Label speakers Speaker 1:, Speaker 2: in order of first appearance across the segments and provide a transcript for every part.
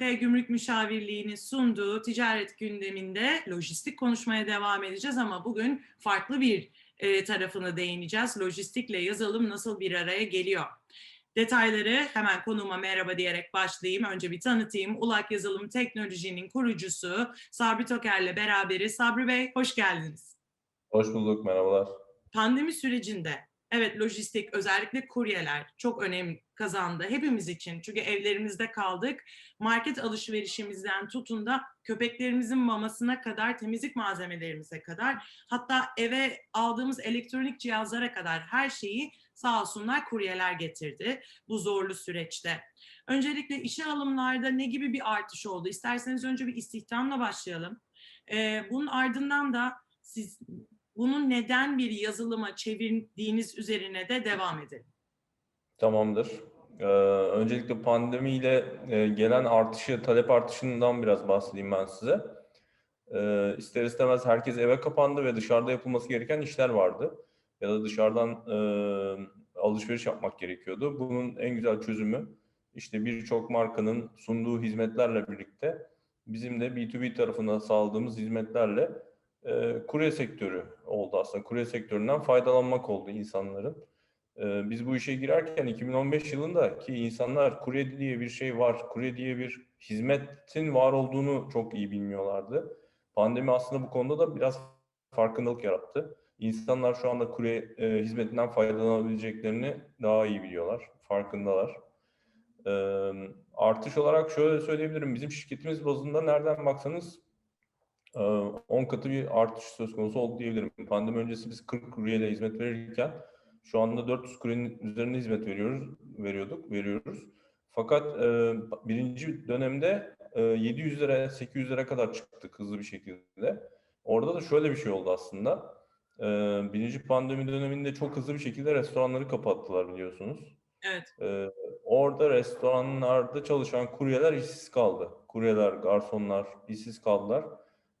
Speaker 1: Gümrük Müşavirliği'nin sunduğu ticaret gündeminde lojistik konuşmaya devam edeceğiz ama bugün farklı bir e, tarafını değineceğiz. Lojistikle yazılım nasıl bir araya geliyor? Detayları hemen konuma merhaba diyerek başlayayım. Önce bir tanıtayım. Ulak Yazılım Teknoloji'nin kurucusu Sabri Toker'le beraberiz. Sabri Bey hoş geldiniz.
Speaker 2: Hoş bulduk, merhabalar.
Speaker 1: Pandemi sürecinde evet lojistik özellikle kuryeler çok önem kazandı hepimiz için. Çünkü evlerimizde kaldık. Market alışverişimizden tutun da köpeklerimizin mamasına kadar, temizlik malzemelerimize kadar hatta eve aldığımız elektronik cihazlara kadar her şeyi sağ olsunlar kuryeler getirdi bu zorlu süreçte. Öncelikle işe alımlarda ne gibi bir artış oldu? İsterseniz önce bir istihdamla başlayalım. Ee, bunun ardından da siz bunu neden bir yazılıma çevirdiğiniz üzerine de devam edelim.
Speaker 2: Tamamdır. Ee, öncelikle pandemiyle e, gelen artışı, talep artışından biraz bahsedeyim ben size. Ee, ister istemez herkes eve kapandı ve dışarıda yapılması gereken işler vardı. Ya da dışarıdan e, alışveriş yapmak gerekiyordu. Bunun en güzel çözümü işte birçok markanın sunduğu hizmetlerle birlikte bizim de B2B tarafına sağladığımız hizmetlerle e, kurye sektörü oldu aslında. Kurye sektöründen faydalanmak oldu insanların. E, biz bu işe girerken 2015 yılında ki insanlar kurye diye bir şey var, kurye diye bir hizmetin var olduğunu çok iyi bilmiyorlardı. Pandemi aslında bu konuda da biraz farkındalık yarattı. İnsanlar şu anda kurye e, hizmetinden faydalanabileceklerini daha iyi biliyorlar, farkındalar. E, artış olarak şöyle söyleyebilirim, bizim şirketimiz bazında nereden baksanız 10 katı bir artış söz konusu oldu diyebilirim. Pandemi öncesi biz 40 kuryeyle hizmet verirken şu anda 400 kuryenin üzerinde hizmet veriyoruz, veriyorduk, veriyoruz. Fakat e, birinci dönemde e, 700 lira, 800 lira kadar çıktık hızlı bir şekilde. Orada da şöyle bir şey oldu aslında. E, birinci pandemi döneminde çok hızlı bir şekilde restoranları kapattılar biliyorsunuz.
Speaker 1: Evet.
Speaker 2: E, orada restoranlarda çalışan kuryeler işsiz kaldı. Kuryeler, garsonlar işsiz kaldılar.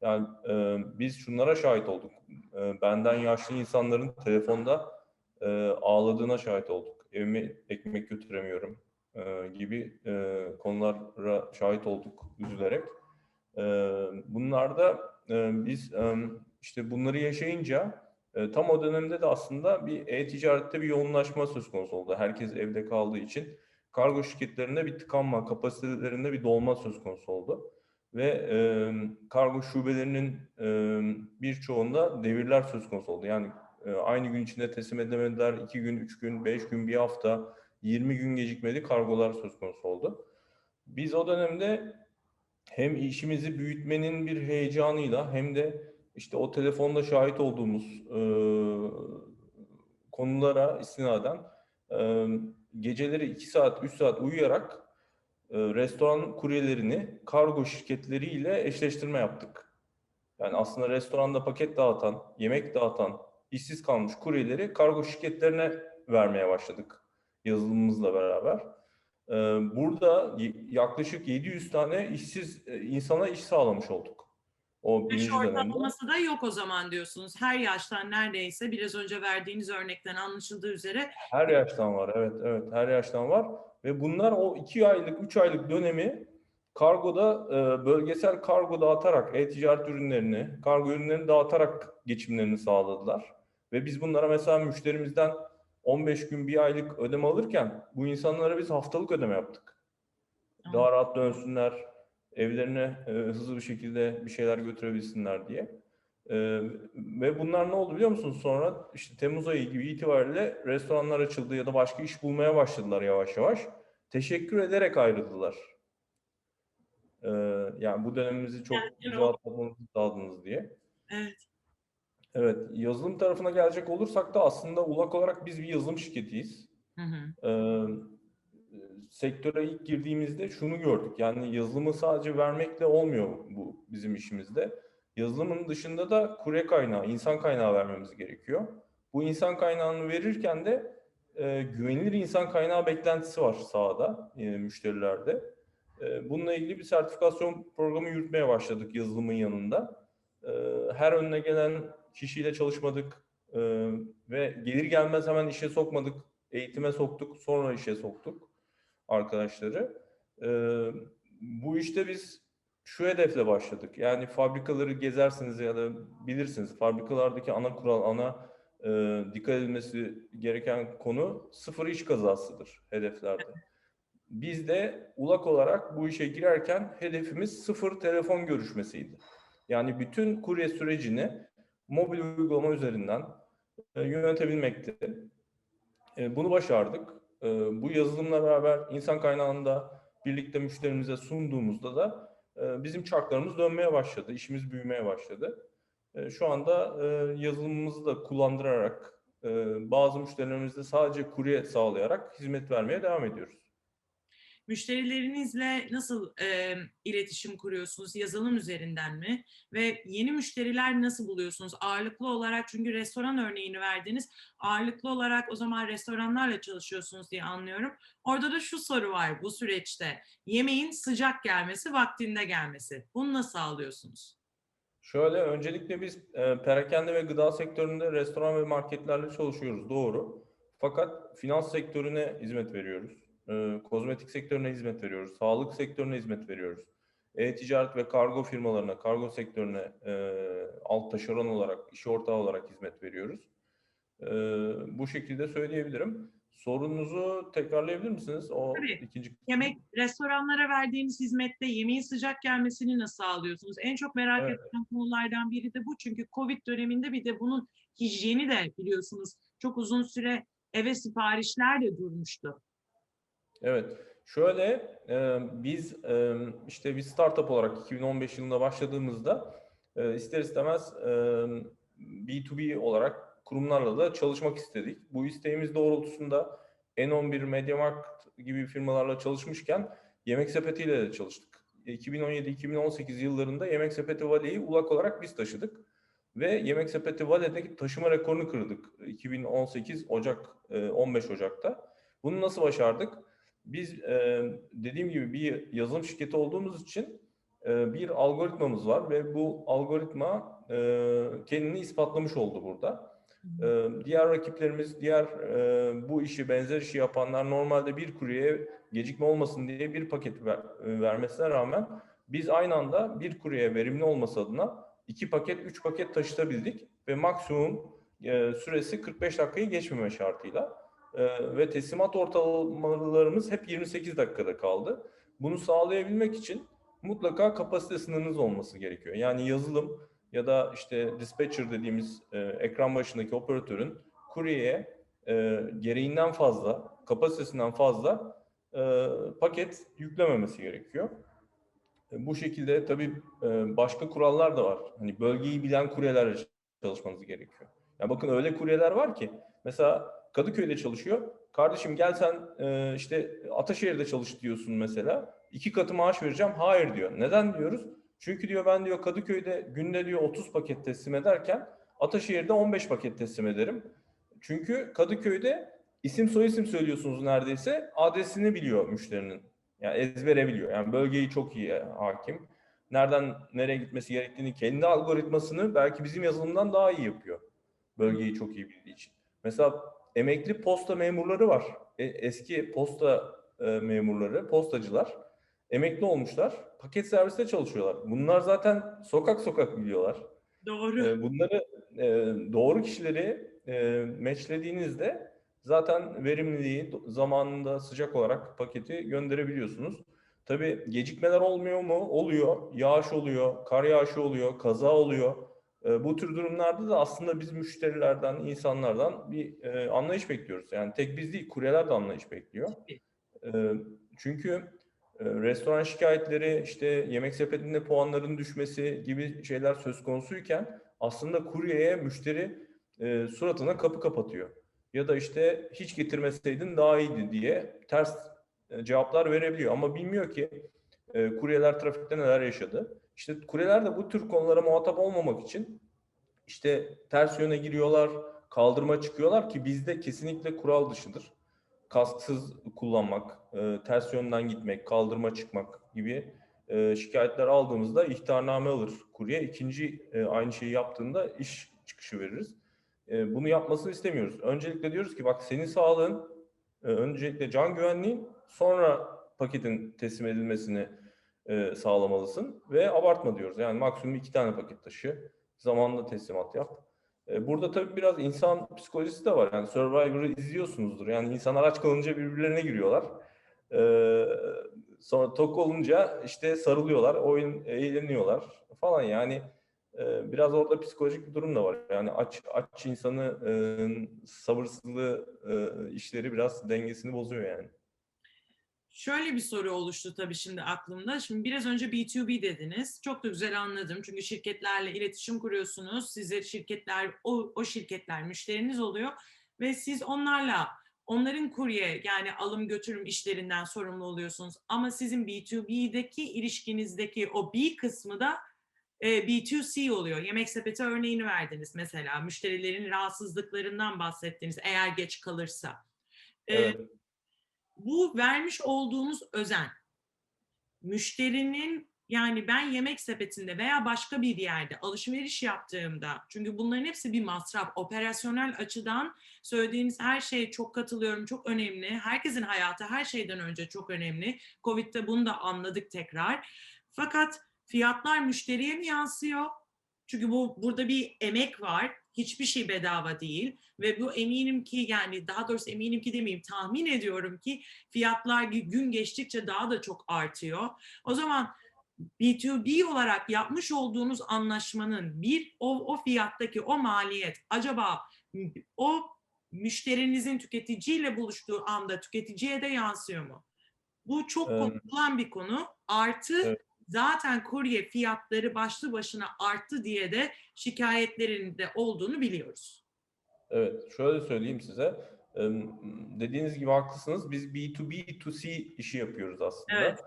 Speaker 2: Yani e, biz şunlara şahit olduk. E, benden yaşlı insanların telefonda e, ağladığına şahit olduk. Evime ekmek götüremiyorum e, gibi e, konulara şahit olduk üzülerek. E, bunlarda e, biz e, işte bunları yaşayınca e, tam o dönemde de aslında bir e-ticarette bir yoğunlaşma söz konusu oldu. Herkes evde kaldığı için kargo şirketlerinde bir tıkanma, kapasitelerinde bir dolma söz konusu oldu ve e, kargo şubelerinin e, birçoğunda devirler söz konusu oldu. Yani aynı gün içinde teslim edemediler, iki gün, üç gün, beş gün, bir hafta, 20 gün gecikmeli kargolar söz konusu oldu. Biz o dönemde hem işimizi büyütmenin bir heyecanıyla hem de işte o telefonda şahit olduğumuz e, konulara istinaden e, geceleri 2 saat, 3 saat uyuyarak restoran kuryelerini kargo şirketleriyle eşleştirme yaptık. Yani aslında restoranda paket dağıtan, yemek dağıtan, işsiz kalmış kuryeleri kargo şirketlerine vermeye başladık yazılımımızla beraber. Burada yaklaşık 700 tane işsiz insana iş sağlamış olduk.
Speaker 1: O Yaş ortalaması da yok o zaman diyorsunuz. Her yaştan neredeyse biraz önce verdiğiniz örnekten anlaşıldığı üzere.
Speaker 2: Her yaştan var evet evet her yaştan var. Ve bunlar o iki aylık, üç aylık dönemi kargoda e, bölgesel kargo dağıtarak e-ticaret ürünlerini, kargo ürünlerini dağıtarak geçimlerini sağladılar. Ve biz bunlara mesela müşterimizden 15 gün bir aylık ödeme alırken bu insanlara biz haftalık ödeme yaptık. Daha rahat dönsünler, evlerine e, hızlı bir şekilde bir şeyler götürebilsinler diye. Ee, ve bunlar ne oldu biliyor musunuz? Sonra işte Temmuz ayı gibi itibariyle restoranlar açıldı ya da başka iş bulmaya başladılar yavaş yavaş. Teşekkür ederek ayrıldılar. Ee, yani bu dönemimizi çok yani, güzel atlatmamızı sağladınız diye.
Speaker 1: Evet.
Speaker 2: Evet, yazılım tarafına gelecek olursak da aslında ULAK olarak biz bir yazılım şirketiyiz. Hı hı. Ee, sektöre ilk girdiğimizde şunu gördük. Yani yazılımı sadece vermekle olmuyor bu bizim işimizde Yazılımın dışında da kure kaynağı, insan kaynağı vermemiz gerekiyor. Bu insan kaynağını verirken de e, güvenilir insan kaynağı beklentisi var sahada, e, müşterilerde. E, bununla ilgili bir sertifikasyon programı yürütmeye başladık yazılımın yanında. E, her önüne gelen kişiyle çalışmadık e, ve gelir gelmez hemen işe sokmadık. Eğitime soktuk, sonra işe soktuk arkadaşları. E, bu işte biz şu hedefle başladık. Yani fabrikaları gezersiniz ya da bilirsiniz. Fabrikalardaki ana kural, ana e, dikkat edilmesi gereken konu sıfır iş kazasıdır hedeflerde. Biz de ulak olarak bu işe girerken hedefimiz sıfır telefon görüşmesiydi. Yani bütün kurye sürecini mobil uygulama üzerinden e, yönetebilmekti. E, bunu başardık. E, bu yazılımla beraber insan kaynağında birlikte müşterimize sunduğumuzda da e, bizim çarklarımız dönmeye başladı, işimiz büyümeye başladı. Şu anda yazılımımızı da kullandırarak bazı müşterilerimizde sadece kurye sağlayarak hizmet vermeye devam ediyoruz.
Speaker 1: Müşterilerinizle nasıl e, iletişim kuruyorsunuz? Yazılım üzerinden mi? Ve yeni müşteriler nasıl buluyorsunuz? Ağırlıklı olarak çünkü restoran örneğini verdiniz. Ağırlıklı olarak o zaman restoranlarla çalışıyorsunuz diye anlıyorum. Orada da şu soru var bu süreçte. Yemeğin sıcak gelmesi, vaktinde gelmesi. Bunu nasıl sağlıyorsunuz?
Speaker 2: Şöyle öncelikle biz e, perakende ve gıda sektöründe restoran ve marketlerle çalışıyoruz doğru. Fakat finans sektörüne hizmet veriyoruz. E, kozmetik sektörüne hizmet veriyoruz. Sağlık sektörüne hizmet veriyoruz. E-ticaret ve kargo firmalarına, kargo sektörüne e, alt taşeron olarak, iş ortağı olarak hizmet veriyoruz. E, bu şekilde söyleyebilirim. Sorunuzu tekrarlayabilir misiniz? O
Speaker 1: Tabii.
Speaker 2: ikinci
Speaker 1: Yemek, restoranlara verdiğiniz hizmette yemeğin sıcak gelmesini nasıl sağlıyorsunuz? En çok merak
Speaker 2: Evet.
Speaker 1: edilen konulardan biri de bu. Çünkü Covid döneminde bir de bunun hijyeni de biliyorsunuz çok uzun süre eve siparişler de durmuştu.
Speaker 2: Evet. Şöyle biz işte bir startup olarak 2015 yılında başladığımızda ister istemez e, B2B olarak kurumlarla da çalışmak istedik. Bu isteğimiz doğrultusunda N11, MediaMarkt gibi firmalarla çalışmışken Yemek Sepeti ile de çalıştık. 2017-2018 yıllarında Yemek Sepeti Vale'yi ulak olarak biz taşıdık. Ve Yemek Sepeti Vale'deki taşıma rekorunu kırdık 2018 Ocak, e, 15 Ocak'ta. Bunu nasıl başardık? Biz e, dediğim gibi bir yazılım şirketi olduğumuz için e, bir algoritmamız var ve bu algoritma e, kendini ispatlamış oldu burada. E, diğer rakiplerimiz, diğer e, bu işi benzer işi yapanlar normalde bir kuryeye gecikme olmasın diye bir paket ver, e, vermesine rağmen biz aynı anda bir kuryeye verimli olması adına iki paket, üç paket taşıtabildik ve maksimum e, süresi 45 dakikayı geçmeme şartıyla. Ee, ve teslimat ortalamalarımız hep 28 dakikada kaldı. Bunu sağlayabilmek için mutlaka kapasite sınırınız olması gerekiyor. Yani yazılım ya da işte dispatcher dediğimiz e, ekran başındaki operatörün kuryeye e, gereğinden fazla, kapasitesinden fazla e, paket yüklememesi gerekiyor. E, bu şekilde tabii e, başka kurallar da var. Hani bölgeyi bilen kuryelerle çalışmanız gerekiyor. Ya bakın öyle kuryeler var ki mesela Kadıköy'de çalışıyor. Kardeşim gel sen e, işte Ataşehir'de çalış diyorsun mesela. İki katı maaş vereceğim. Hayır diyor. Neden diyoruz? Çünkü diyor ben diyor Kadıköy'de günde diyor 30 paket teslim ederken Ataşehir'de 15 paket teslim ederim. Çünkü Kadıköy'de isim soyisim söylüyorsunuz neredeyse adresini biliyor müşterinin. Yani ezbere biliyor. Yani bölgeyi çok iyi hakim. Nereden nereye gitmesi gerektiğini kendi algoritmasını belki bizim yazılımdan daha iyi yapıyor. Bölgeyi çok iyi bildiği için. Mesela emekli posta memurları var. E, eski posta e, memurları, postacılar emekli olmuşlar. Paket serviste çalışıyorlar. Bunlar zaten sokak sokak biliyorlar.
Speaker 1: Doğru.
Speaker 2: E, bunları e, doğru kişileri e, matchlediğinizde zaten verimliliği zamanında sıcak olarak paketi gönderebiliyorsunuz. Tabii gecikmeler olmuyor mu? Oluyor. Yağış oluyor, kar yağışı oluyor, kaza oluyor. E, bu tür durumlarda da aslında biz müşterilerden, insanlardan bir e, anlayış bekliyoruz. Yani tek biz değil, kuryeler de anlayış bekliyor. E, çünkü e, restoran şikayetleri, işte yemek sepetinde puanların düşmesi gibi şeyler söz konusuyken aslında kuryeye müşteri e, suratına kapı kapatıyor. Ya da işte hiç getirmeseydin daha iyiydi diye ters e, cevaplar verebiliyor. Ama bilmiyor ki e, kuryeler trafikte neler yaşadı. İşte kuleler de bu tür konulara muhatap olmamak için işte ters yöne giriyorlar, kaldırma çıkıyorlar ki bizde kesinlikle kural dışıdır. Kasksız kullanmak, e, ters yönden gitmek, kaldırma çıkmak gibi e, şikayetler aldığımızda ihtarname alır kurye. İkinci e, aynı şeyi yaptığında iş çıkışı veririz. E, bunu yapmasını istemiyoruz. Öncelikle diyoruz ki bak senin sağlığın, e, öncelikle can güvenliğin, sonra paketin teslim edilmesini e, sağlamalısın ve abartma diyoruz. Yani maksimum iki tane paket taşı, zamanında teslimat yap. E, burada tabii biraz insan psikolojisi de var. Yani Survivor'ı izliyorsunuzdur. Yani insanlar aç kalınca birbirlerine giriyorlar. E, sonra tok olunca işte sarılıyorlar, oyun eğleniyorlar falan. Yani e, biraz orada psikolojik bir durum da var. Yani aç aç insanı e, sabırsızlığı e, işleri biraz dengesini bozuyor yani.
Speaker 1: Şöyle bir soru oluştu tabii şimdi aklımda. Şimdi biraz önce B2B dediniz. Çok da güzel anladım. Çünkü şirketlerle iletişim kuruyorsunuz. Size şirketler, o, o şirketler müşteriniz oluyor. Ve siz onlarla, onların kurye yani alım götürüm işlerinden sorumlu oluyorsunuz. Ama sizin B2B'deki ilişkinizdeki o B kısmı da e, B2C oluyor. Yemek sepeti örneğini verdiniz mesela. Müşterilerin rahatsızlıklarından bahsettiniz eğer geç kalırsa. E,
Speaker 2: Evet.
Speaker 1: Bu vermiş olduğunuz özen müşterinin yani ben yemek sepetinde veya başka bir yerde alışveriş yaptığımda çünkü bunların hepsi bir masraf operasyonel açıdan söylediğiniz her şeye çok katılıyorum çok önemli herkesin hayatı her şeyden önce çok önemli Covid'de bunu da anladık tekrar. Fakat fiyatlar müşteriye mi yansıyor? Çünkü bu burada bir emek var hiçbir şey bedava değil ve bu eminim ki yani daha doğrusu eminim ki demeyeyim tahmin ediyorum ki fiyatlar gün geçtikçe daha da çok artıyor. O zaman B2B olarak yapmış olduğunuz anlaşmanın bir o, o fiyattaki o maliyet acaba o müşterinizin tüketiciyle buluştuğu anda tüketiciye de yansıyor mu? Bu çok
Speaker 2: Evet.
Speaker 1: konuşulan bir konu. Artı
Speaker 2: Evet.
Speaker 1: Zaten kurye fiyatları başlı başına arttı diye de şikayetlerin de olduğunu biliyoruz.
Speaker 2: Evet, şöyle söyleyeyim size. Dediğiniz gibi haklısınız. Biz B2B, 2C işi yapıyoruz aslında.
Speaker 1: Evet.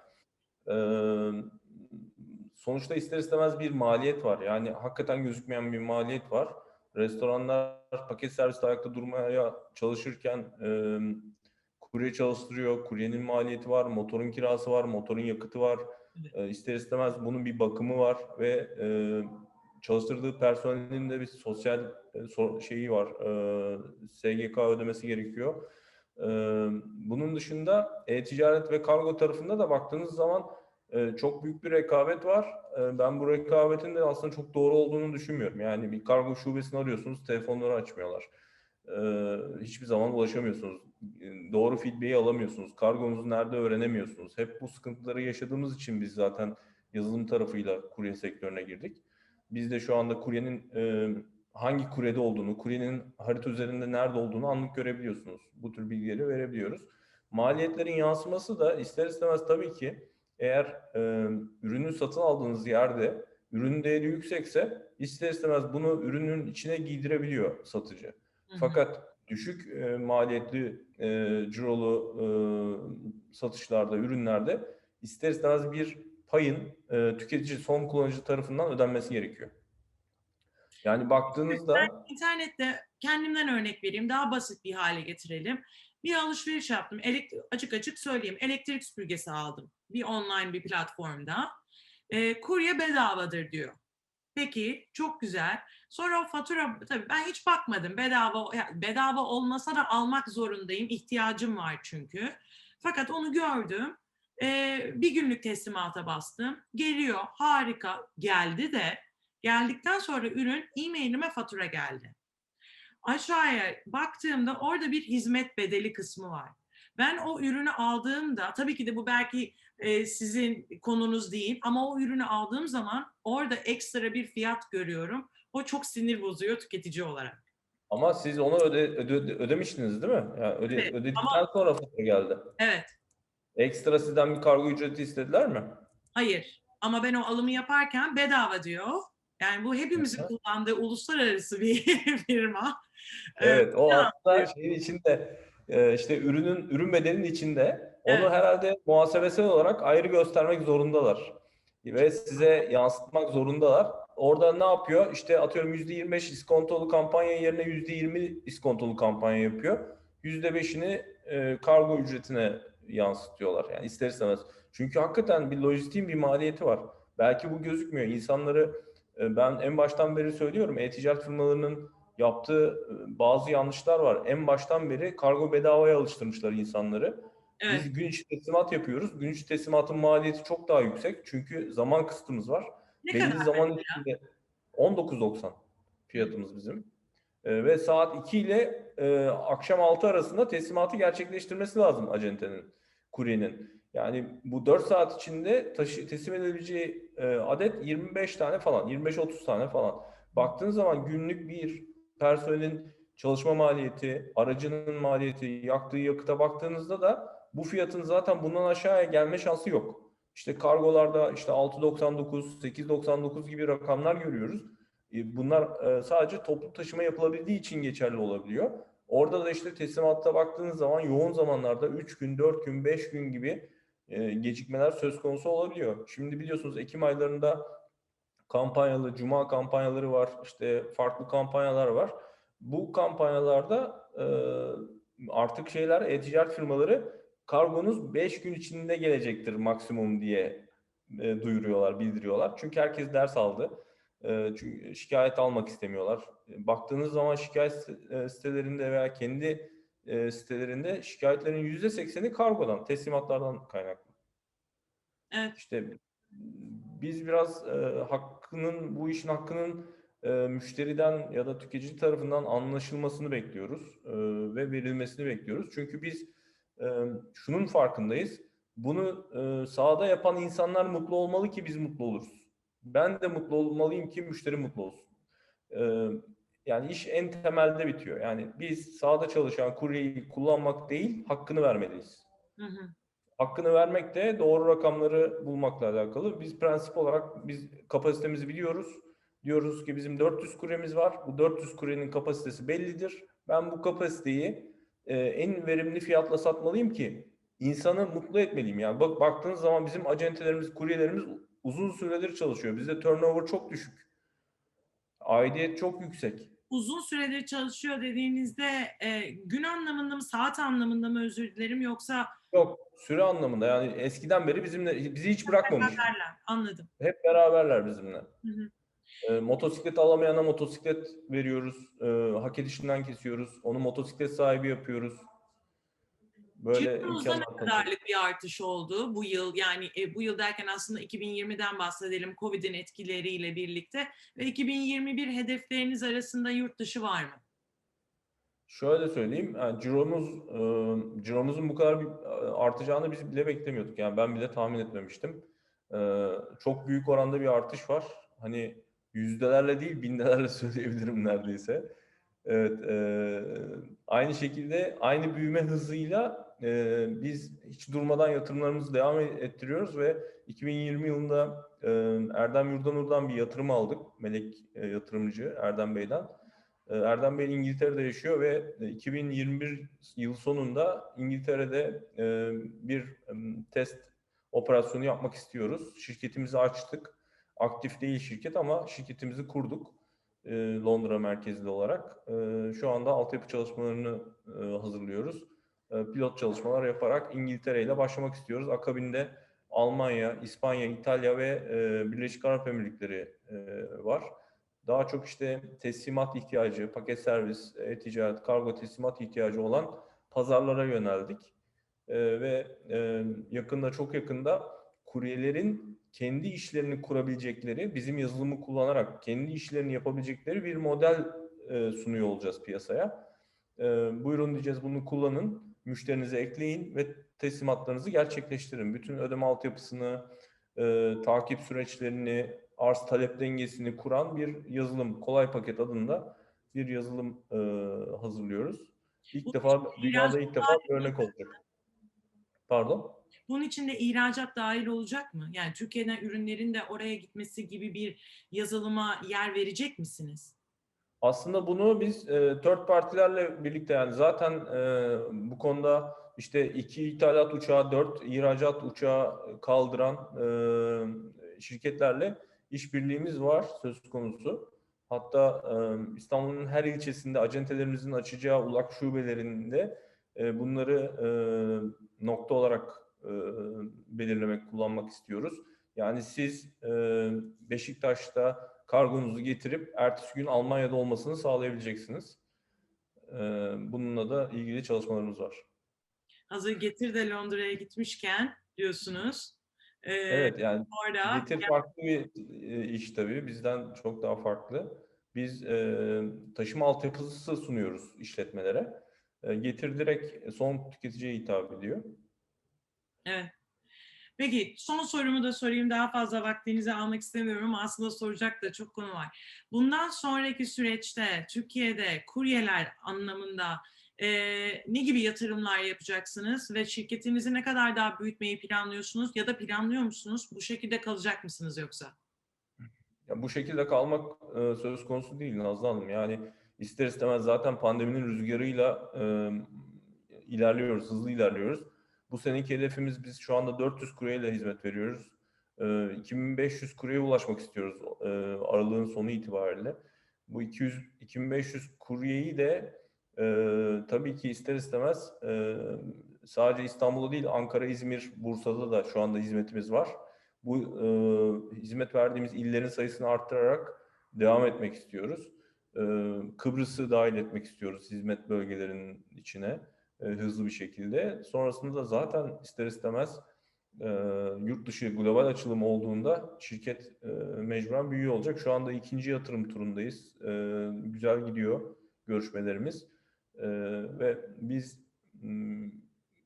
Speaker 2: Sonuçta ister istemez bir maliyet var. Yani hakikaten gözükmeyen bir maliyet var. Restoranlar paket serviste ayakta durmaya çalışırken kurye çalıştırıyor. Kuryenin maliyeti var, motorun kirası var, motorun yakıtı var. E, ister istemez bunun bir bakımı var ve e, çalıştırdığı personelin de bir sosyal e, şeyi var. E, SGK ödemesi gerekiyor. Bunun dışında e-ticaret ve kargo tarafında da baktığınız zaman çok büyük bir rekabet var. Ben bu rekabetin de aslında çok doğru olduğunu düşünmüyorum. Yani bir kargo şubesini arıyorsunuz, telefonları açmıyorlar. Hiçbir zaman ulaşamıyorsunuz. Doğru feedback'i alamıyorsunuz. Kargonuzu nerede öğrenemiyorsunuz. Hep bu sıkıntıları yaşadığımız için biz zaten yazılım tarafıyla kurye sektörüne girdik. Biz de şu anda kuryenin e, hangi kuryede olduğunu, kuryenin harita üzerinde nerede olduğunu anlık görebiliyorsunuz. Bu tür bilgileri verebiliyoruz. Maliyetlerin yansıması da ister istemez tabii ki eğer e, ürünü satın aldığınız yerde ürünün değeri yüksekse ister istemez bunu ürünün içine giydirebiliyor satıcı.
Speaker 1: Hı hı.
Speaker 2: Fakat düşük e, maliyetli e, cirolu e, satışlarda, ürünlerde ister istemez bir payın e, tüketici son kullanıcı tarafından ödenmesi gerekiyor. Yani baktığınızda
Speaker 1: Ben internette kendimden örnek vereyim. Daha basit bir hale getirelim. Bir alışveriş yaptım. Elektrik, açık açık söyleyeyim. Elektrik süpürgesi aldım. Bir online bir platformda. Ee, kurye bedavadır diyor. Peki çok güzel. Sonra o fatura tabii ben hiç bakmadım. Bedava bedava olmasa da almak zorundayım. İhtiyacım var çünkü. Fakat onu gördüm. Ee, bir günlük teslimata bastım. Geliyor. Harika. Geldi de geldikten sonra ürün e-mailime fatura geldi. Aşağıya baktığımda orada bir hizmet bedeli kısmı var. Ben o ürünü aldığımda tabii ki de bu belki e, sizin konunuz değil ama o ürünü aldığım zaman orada ekstra bir fiyat görüyorum. O çok sinir bozuyor tüketici olarak.
Speaker 2: ama siz onu öde, öde- ödemiştiniz değil mi? Yani öde,
Speaker 1: Evet,
Speaker 2: ödedikten
Speaker 1: ama-
Speaker 2: sonra fatura geldi.
Speaker 1: Evet,
Speaker 2: Ekstra sizden bir kargo ücreti istediler mi?
Speaker 1: hayır ama ben o alımı yaparken bedava diyor. Yani bu hepimizin
Speaker 2: hı.
Speaker 1: kullandığı uluslararası bir firma. Ee,
Speaker 2: Evet, o aslında şeyin içinde e, işte ürünün ürün bedelinin içinde onu
Speaker 1: Evet.
Speaker 2: herhalde muhasebesel olarak ayrı göstermek zorundalar ve size yansıtmak zorundalar. Orada ne yapıyor? İşte atıyorum %25 iskontolu kampanya yerine %20 iskontolu kampanya yapıyor. %5'ini e, kargo ücretine yansıtıyorlar. Yani ister istemez. Çünkü hakikaten bir lojistiğin bir maliyeti var. Belki bu gözükmüyor. İnsanları e, ben en baştan beri söylüyorum. E-ticaret firmalarının yaptığı e, bazı yanlışlar var. En baştan beri kargo bedavaya alıştırmışlar insanları.
Speaker 1: Evet.
Speaker 2: Biz gün içi teslimat yapıyoruz. Gün içi teslimatın maliyeti çok daha yüksek. Çünkü zaman kısıtımız var.
Speaker 1: Ne
Speaker 2: Belli
Speaker 1: kadar?
Speaker 2: zaman içinde 19.90 fiyatımız bizim. Ee, ve saat 2 ile e, akşam 6 arasında teslimatı gerçekleştirmesi lazım acentenin, kuryenin. Yani bu 4 saat içinde taşı, teslim edebileceği e, adet 25 tane falan, 25-30 tane falan. Baktığınız zaman günlük bir personelin çalışma maliyeti, aracının maliyeti, yaktığı yakıta baktığınızda da bu fiyatın zaten bundan aşağıya gelme şansı yok. İşte kargolarda işte 6.99, 8.99 gibi rakamlar görüyoruz. E, Bunlar e, sadece toplu taşıma yapılabildiği için geçerli olabiliyor. Orada da işte teslimatta baktığınız zaman yoğun zamanlarda 3 gün, 4 gün, 5 gün gibi e, gecikmeler söz konusu olabiliyor. Şimdi biliyorsunuz Ekim aylarında kampanyalı, cuma kampanyaları var, işte farklı kampanyalar var. Bu kampanyalarda e, artık şeyler, e-ticaret firmaları kargonuz 5 gün içinde gelecektir maksimum diye e, duyuruyorlar, bildiriyorlar. Çünkü herkes ders aldı. E, çünkü şikayet almak istemiyorlar. Baktığınız zaman şikayet site- sitelerinde veya kendi e, sitelerinde şikayetlerin %80'i kargodan, teslimatlardan kaynaklı.
Speaker 1: Evet.
Speaker 2: İşte biz biraz e, hakkının, bu işin hakkının e, müşteriden ya da tüketici tarafından anlaşılmasını bekliyoruz e, ve verilmesini bekliyoruz. Çünkü biz e, şunun farkındayız. Bunu e, sahada yapan insanlar mutlu olmalı ki biz mutlu oluruz. Ben de mutlu olmalıyım ki müşteri mutlu olsun. E, yani iş en temelde bitiyor. Yani biz sahada çalışan kuryeyi kullanmak değil, hakkını vermeliyiz.
Speaker 1: Hı hı.
Speaker 2: Hakkını vermek de doğru rakamları bulmakla alakalı. Biz prensip olarak biz kapasitemizi biliyoruz. Diyoruz ki bizim 400 kuremiz var. Bu 400 kurenin kapasitesi bellidir. Ben bu kapasiteyi e, en verimli fiyatla satmalıyım ki insanı mutlu etmeliyim. Yani bak baktığınız zaman bizim acentelerimiz, kuryelerimiz uzun süredir çalışıyor. Bizde turnover çok düşük. Aidiyet çok yüksek.
Speaker 1: Uzun süredir çalışıyor dediğinizde e, gün anlamında mı, saat anlamında mı özür dilerim yoksa
Speaker 2: Yok süre anlamında yani eskiden beri bizimle bizi hiç bırakmamış.
Speaker 1: beraberler? Anladım.
Speaker 2: Hep beraberler bizimle.
Speaker 1: Hı hı.
Speaker 2: E, motosiklet alamayana motosiklet veriyoruz. E, hak edişinden kesiyoruz. Onu motosiklet sahibi yapıyoruz. Böyle
Speaker 1: Cironuzda ne kadarlık bir artış oldu bu yıl? Yani e, bu yıl derken aslında 2020'den bahsedelim Covid'in etkileriyle birlikte ve 2021 hedefleriniz arasında yurt dışı var mı?
Speaker 2: Şöyle söyleyeyim, yani ciromuz, e, ciromuzun bu kadar bir, e, artacağını biz bile beklemiyorduk. Yani ben bile tahmin etmemiştim. E, çok büyük oranda bir artış var. Hani yüzdelerle değil bindelerle söyleyebilirim neredeyse. Evet, e, aynı şekilde aynı büyüme hızıyla e, biz hiç durmadan yatırımlarımızı devam ettiriyoruz ve 2020 yılında e, Erdem Yurdanur'dan bir yatırım aldık. Melek e, yatırımcı Erdem Bey'den. E, Erdem Bey İngiltere'de yaşıyor ve e, 2021 yıl sonunda İngiltere'de e, bir e, test operasyonu yapmak istiyoruz. Şirketimizi açtık. Aktif değil şirket ama şirketimizi kurduk. e, Londra merkezli olarak. E, Şu anda altyapı çalışmalarını e, hazırlıyoruz. E, Pilot çalışmalar yaparak İngiltere ile başlamak istiyoruz. Akabinde Almanya, İspanya, İtalya ve e, Birleşik Arap Emirlikleri e, var. Daha çok işte teslimat ihtiyacı, paket servis, e-ticaret, kargo teslimat ihtiyacı olan pazarlara yöneldik. Ve yakında çok yakında kuryelerin kendi işlerini kurabilecekleri, bizim yazılımı kullanarak kendi işlerini yapabilecekleri bir model sunuyor olacağız piyasaya. Buyurun diyeceğiz bunu kullanın, müşterinize ekleyin ve teslimatlarınızı gerçekleştirin. Bütün ödeme altyapısını, e, takip süreçlerini, arz talep dengesini kuran bir yazılım, kolay paket adında bir yazılım e, hazırlıyoruz. İlk
Speaker 1: Bu
Speaker 2: defa dünyada ilk defa bir örnek olacak. Pardon?
Speaker 1: Bunun içinde ihracat dahil olacak mı? Yani Türkiye'den ürünlerin de oraya gitmesi gibi bir yazılıma yer verecek misiniz?
Speaker 2: Aslında bunu biz e, third partilerle birlikte yani zaten e, bu konuda işte iki ithalat uçağı, dört ihracat uçağı kaldıran e, şirketlerle işbirliğimiz var söz konusu. Hatta e, İstanbul'un her ilçesinde acentelerimizin açacağı ulak şubelerinde e, bunları e, nokta olarak e, belirlemek, kullanmak istiyoruz. Yani siz e, Beşiktaş'ta kargonuzu getirip ertesi gün Almanya'da olmasını sağlayabileceksiniz. E, bununla da ilgili çalışmalarımız var.
Speaker 1: Hazır getir de Londra'ya gitmişken diyorsunuz. Ee,
Speaker 2: Evet yani
Speaker 1: orada
Speaker 2: Getir farklı bir e, iş tabii. Bizden çok daha farklı. Biz e, taşıma altyapısı sunuyoruz işletmelere. E, Getir direkt son tüketiciye hitap ediyor.
Speaker 1: Evet. Peki son sorumu da sorayım. Daha fazla vaktinizi almak istemiyorum aslında soracak da çok konu var. Bundan sonraki süreçte Türkiye'de kuryeler anlamında eee, ne gibi yatırımlar yapacaksınız ve şirketinizi ne kadar daha büyütmeyi planlıyorsunuz ya da planlıyor musunuz? Bu şekilde kalacak mısınız yoksa?
Speaker 2: Ya bu şekilde kalmak e, söz konusu değil Nazlı Hanım. Yani ister istemez zaten pandeminin rüzgarıyla e, ilerliyoruz, hızlı ilerliyoruz. Bu seneki hedefimiz biz şu anda 400 kuryeyle hizmet veriyoruz. E, 2500 kuryeye ulaşmak istiyoruz e, aralığın sonu itibariyle. Bu 200 2500 kuryeyi de e, tabii ki ister istemez e, sadece İstanbul'da değil Ankara, İzmir, Bursa'da da şu anda hizmetimiz var bu e, hizmet verdiğimiz illerin sayısını arttırarak devam etmek istiyoruz. E, Kıbrıs'ı dahil etmek istiyoruz hizmet bölgelerinin içine e, hızlı bir şekilde. Sonrasında da zaten ister istemez e, yurt dışı global açılım olduğunda şirket e, mecburen büyüyor olacak. Şu anda ikinci yatırım turundayız. E, güzel gidiyor görüşmelerimiz. E, ve biz m,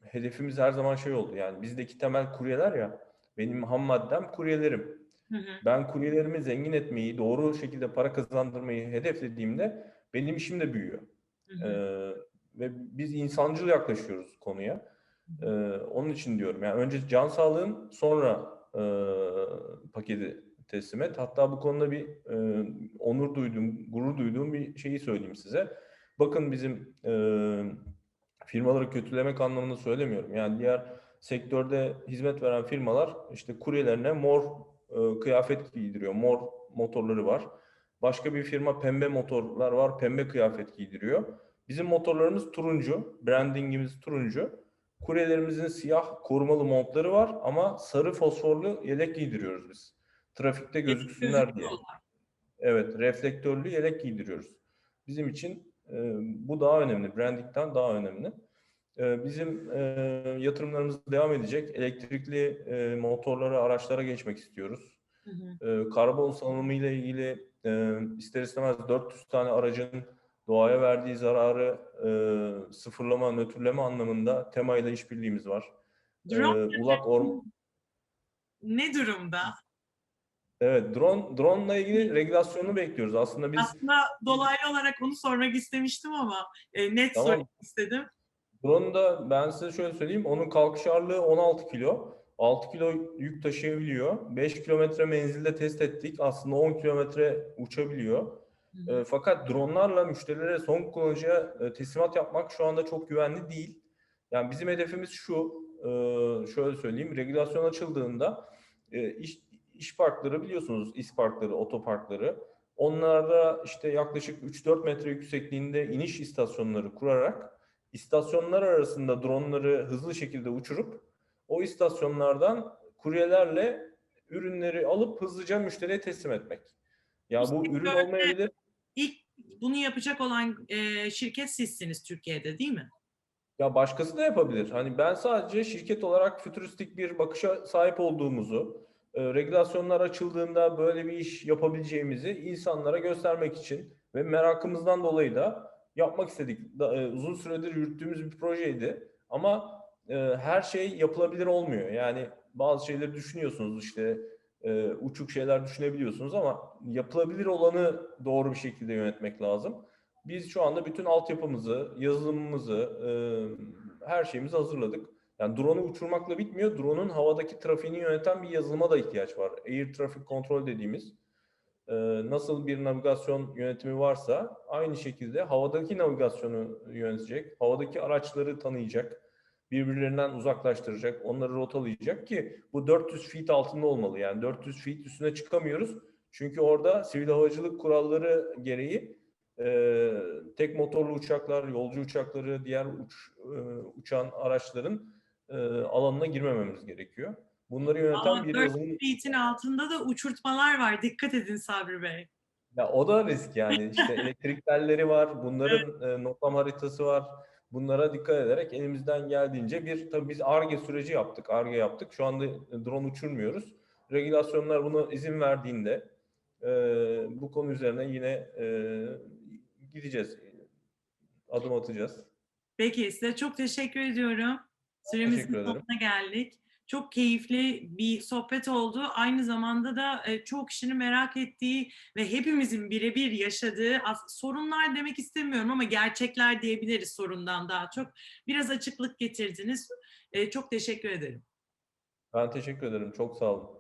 Speaker 2: hedefimiz her zaman şey oldu. Yani bizdeki temel kuryeler ya benim ham maddem kuryelerim.
Speaker 1: Hı hı.
Speaker 2: Ben kuryelerimi zengin etmeyi, doğru şekilde para kazandırmayı hedeflediğimde benim işim de büyüyor.
Speaker 1: Hı hı.
Speaker 2: Ee, biz insancıl yaklaşıyoruz konuya. Ee, onun için diyorum. Yani önce can sağlığın sonra e, paketi teslim et. Hatta bu konuda bir e, onur duyduğum, gurur duyduğum bir şeyi söyleyeyim size. Bakın bizim e, firmaları kötülemek anlamında söylemiyorum. Yani diğer sektörde hizmet veren firmalar işte kuryelerine mor e, kıyafet giydiriyor. Mor motorları var. Başka bir firma pembe motorlar var. Pembe kıyafet giydiriyor. Bizim motorlarımız turuncu. Brandingimiz turuncu. Kuryelerimizin siyah korumalı montları var ama sarı fosforlu yelek giydiriyoruz biz. Trafikte gözüksünler diye. Evet, reflektörlü yelek giydiriyoruz. Bizim için e, bu daha önemli. Branding'den daha önemli. E, bizim e, yatırımlarımız devam edecek. Elektrikli e, motorlara, araçlara geçmek istiyoruz.
Speaker 1: Hı hı.
Speaker 2: E, karbon salınımı ile ilgili e, ister istemez 400 tane aracın doğaya verdiği zararı e, sıfırlama, nötrleme anlamında tema ile işbirliğimiz var. E,
Speaker 1: Drone
Speaker 2: Ulak Orman
Speaker 1: ne durumda?
Speaker 2: Evet, drone drone ile ilgili regülasyonu bekliyoruz. Aslında biz
Speaker 1: Aslında dolaylı olarak onu sormak istemiştim ama e, net
Speaker 2: Tamam.
Speaker 1: sormak istedim.
Speaker 2: Drone'un da ben size şöyle söyleyeyim. Onun kalkış ağırlığı 16 kilo. 6 kilo yük taşıyabiliyor. 5 kilometre menzilde test ettik. Aslında 10 kilometre uçabiliyor. E, fakat dronlarla müşterilere son kullanıcıya e, teslimat yapmak şu anda çok güvenli değil. Yani bizim hedefimiz şu, e, şöyle söyleyeyim. Regülasyon açıldığında e, iş, iş parkları biliyorsunuz, iş parkları, otoparkları. Onlarda işte yaklaşık 3-4 metre yüksekliğinde iniş istasyonları kurarak istasyonlar arasında dronları hızlı şekilde uçurup o istasyonlardan kuryelerle ürünleri alıp hızlıca müşteriye teslim etmek. Ya bu ürün olmayabilir.
Speaker 1: İlk bunu yapacak olan e, şirket sizsiniz Türkiye'de değil mi?
Speaker 2: Ya başkası da yapabilir. Hani ben sadece şirket olarak fütüristik bir bakışa sahip olduğumuzu, e, regülasyonlar açıldığında böyle bir iş yapabileceğimizi insanlara göstermek için ve merakımızdan dolayı da yapmak istedik. Da- e, uzun süredir yürüttüğümüz bir projeydi. Ama e, her şey yapılabilir olmuyor. Yani bazı şeyleri düşünüyorsunuz işte e, uçuk şeyler düşünebiliyorsunuz ama yapılabilir olanı doğru bir şekilde yönetmek lazım. Biz şu anda bütün altyapımızı, yazılımımızı, e, her şeyimizi hazırladık. Yani drone'u uçurmakla bitmiyor. Drone'un havadaki trafiğini yöneten bir yazılıma da ihtiyaç var. Air Traffic Control dediğimiz. e, nasıl bir navigasyon yönetimi varsa aynı şekilde havadaki navigasyonu yönetecek. Havadaki araçları tanıyacak. Birbirlerinden uzaklaştıracak. Onları rotalayacak ki bu 400 feet altında olmalı. Yani 400 feet üstüne çıkamıyoruz. Çünkü orada sivil havacılık kuralları gereği e, tek motorlu uçaklar, yolcu uçakları, diğer uç, e, uçan araçların e, alanına girmememiz gerekiyor. Bunları yöneten
Speaker 1: Ama
Speaker 2: bir
Speaker 1: 4
Speaker 2: yazılım...
Speaker 1: feet'in altında da uçurtmalar var. Dikkat edin Sabri Bey.
Speaker 2: Ya o da risk yani. İşte elektrik telleri var, bunların e, notlama haritası var. Bunlara dikkat ederek elimizden geldiğince bir tabii biz ARGE süreci yaptık. ARGE yaptık. Şu anda drone uçurmuyoruz. Regülasyonlar buna izin verdiğinde e, bu konu üzerine yine e, gideceğiz. Adım atacağız.
Speaker 1: Peki size çok teşekkür ediyorum. Süremizin
Speaker 2: teşekkür
Speaker 1: sonuna geldik. Çok keyifli bir sohbet oldu. Aynı zamanda da e, çoğu kişinin merak ettiği ve hepimizin birebir yaşadığı sorunlar demek istemiyorum ama gerçekler diyebiliriz sorundan daha çok. Biraz açıklık getirdiniz. E, çok teşekkür ederim.
Speaker 2: Ben teşekkür ederim. Çok sağ olun.